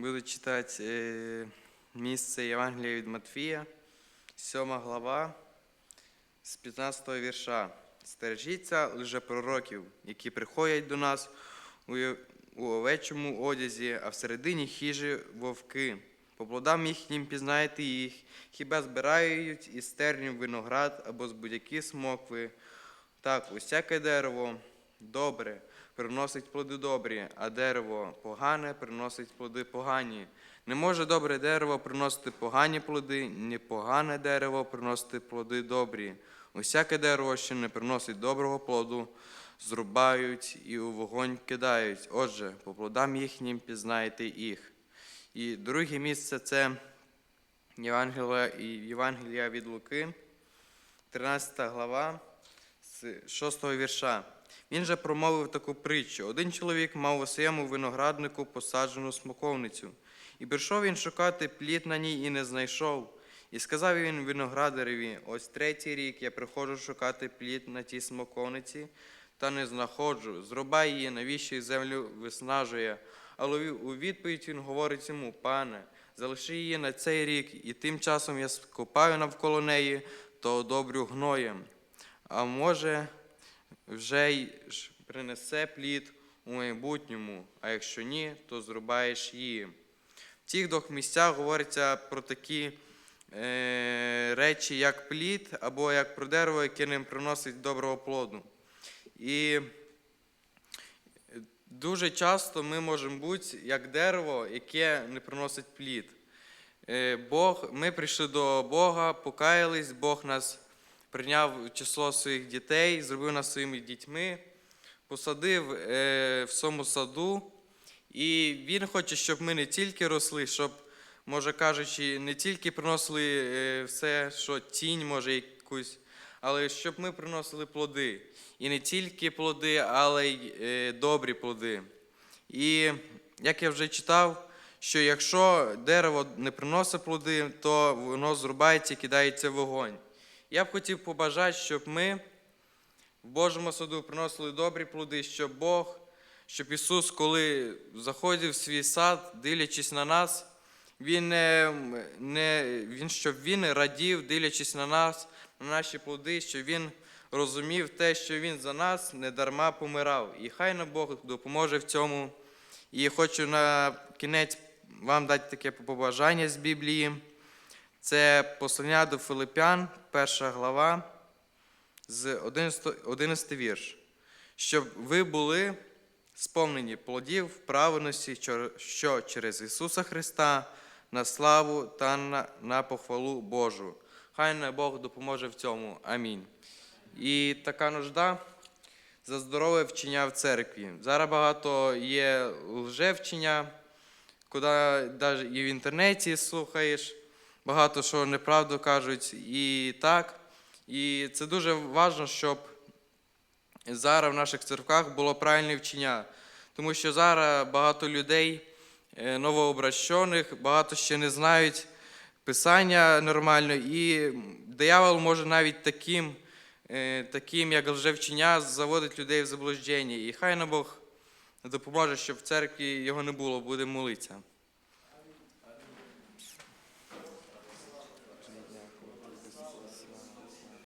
Буду читати е, місце Євангелія від Матфія, 7 глава, з 15 вірша. Стережіться лжепророків, які приходять до нас у, овечому одязі, а всередині хижі вовки. По плодам їхнім пізнаєте їх, хіба збирають із тернів виноград або з будь-які смокви. Так, усяке дерево добре приносить плоди добрі, а дерево погане приносить плоди погані. Не може добре дерево приносити погані плоди, ні погане дерево приносити плоди добрі. Усяке дерево, що не приносить доброго плоду, зрубають і у вогонь кидають. Отже, по плодам їхнім пізнаєте їх. І друге місце це Євангелія, від Луки, 13 глава 6 вірша. Він же промовив таку притчу. Один чоловік мав у своєму винограднику посаджену смоковницю. І прийшов він шукати плід на ній і не знайшов. І сказав він виноградареві: ось третій рік я приходжу шукати плід на тій смоковниці, та не знаходжу. Зрубай її, навіщо землю виснажує. Але у відповідь він говорить йому: пане, залиши її на цей рік, і тим часом я скопаю навколо неї, то одобрю гноєм. А може, вже й принесе плід у майбутньому, а якщо ні, то зрубаєш її. В тих двох місцях говориться про такі е, речі, як плід, або як про дерево, яке не приносить доброго плоду. І дуже часто ми можемо бути як дерево, яке не приносить плід. Е, Бог, ми прийшли до Бога, покаялись, Бог нас прийняв число своїх дітей, зробив нас своїми дітьми, посадив е, в своєму саду. І Він хоче, щоб ми не тільки росли, щоб, може кажучи, не тільки приносили е, все, що тінь може якусь, але щоб ми приносили плоди. І не тільки плоди, але й е, добрі плоди. І як я вже читав, що якщо дерево не приносить плоди, то воно зрубається і кидається в вогонь. Я б хотів побажати, щоб ми в Божому саду приносили добрі плоди, щоб Бог, щоб Ісус, коли заходив в свій сад, дивлячись на нас, Він, не, не, він, щоб Він радів, дивлячись на нас, на наші плоди, щоб Він розумів те, що Він за нас не дарма помирав. І хай нам Бог допоможе в цьому. І хочу на кінець вам дати таке побажання з Біблії. Це послання до Филипян, перша глава, з 11, 11 вірш. Щоб ви були сповнені плодів праведності, що- через Ісуса Христа на славу та на, на похвалу Божу. Хай нам Бог допоможе в цьому. Амінь. І така нужда за здорове вчення в церкві. Зараз багато є лжевчення, куди навіть і в інтернеті слухаєш, багато що неправду кажуть і так. І це дуже важливо, щоб зараз в наших церквах було правильне вчення. Тому що зараз багато людей е, новообращених, багато ще не знають писання нормально, і диявол може навіть таким, е, таким як лжевчення, заводить людей в заблуждення. І хай на Бог допоможе, щоб в церкві його не було, будемо молитися.